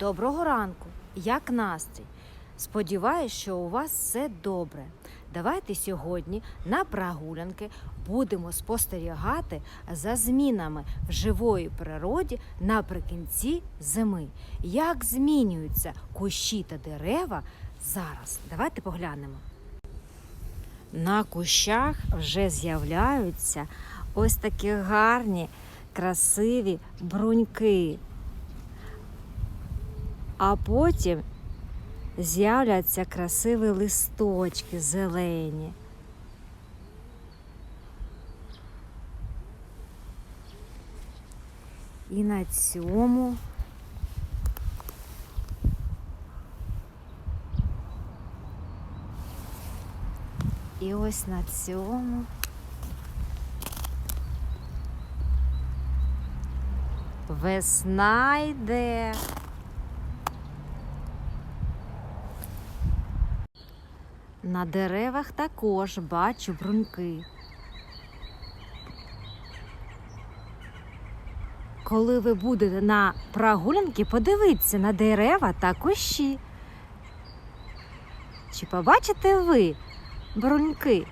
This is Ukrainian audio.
Доброго ранку! Як настрій? Сподіваюсь, що у вас все добре. Давайте сьогодні на прогулянки будемо спостерігати за змінами в живої природі наприкінці зими. Як змінюються кущі та дерева зараз? Давайте поглянемо. На кущах вже з'являються ось такі гарні, красиві бруньки. А потім з'являться красиві листочки зелені. І на цьому і ось на цьому весна йде. На деревах також бачу бруньки. Коли ви будете на прогулянки, подивіться на дерева та кущі. Чи побачите ви бруньки?